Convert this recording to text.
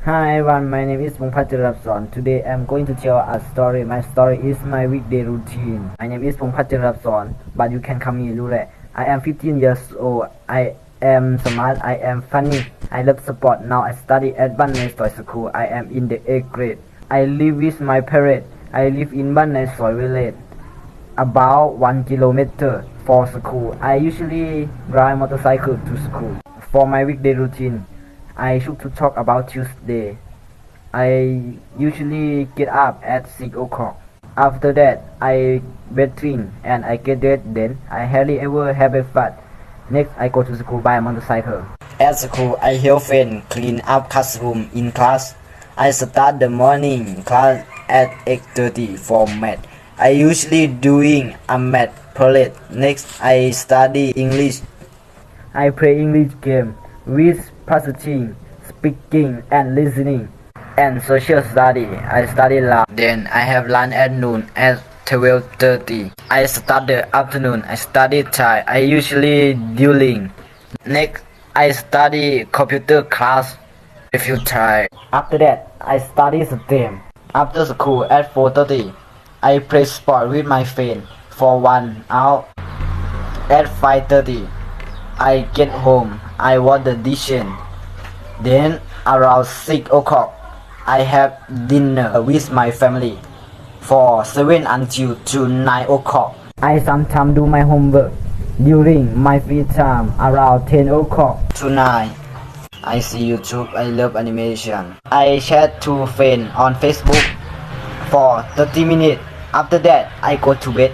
Hi everyone, my name is Pongpat. Today I'm going to tell a story. My story is my weekday routine. My name is Pongpat but you can call me Lule. I am 15 years old. I am smart. I am funny. I love sport. Now I study at Bannesoy School. I am in the 8th grade. I live with my parents. I live in Bannesoy village. About 1 kilometer for school. I usually ride motorcycle to school. For my weekday routine, I should to talk about Tuesday. I usually get up at 6 o'clock. After that, I bathing and I get dressed. Then I hardly ever have breakfast. Next, I go to school by motorcycle. At school, I help friends clean up classroom in class. I start the morning class at 8:30 for math. I usually doing a math project. Next, I study English. I play English game with practicing, speaking and listening. And social study, I study law. Then I have lunch at noon at 12.30. I start the afternoon, I study Thai. I usually dueling. Next, I study computer class a few times. After that, I study STEM. After school at 4.30, I play sport with my friend for one hour. At 5.30, I get home. I wash the dishes. Then around 6 o'clock, I have dinner with my family. For 7 until to 9 o'clock. I sometimes do my homework during my free time around 10 o'clock to 9. I see YouTube. I love animation. I chat to friends on Facebook for 30 minutes. After that, I go to bed.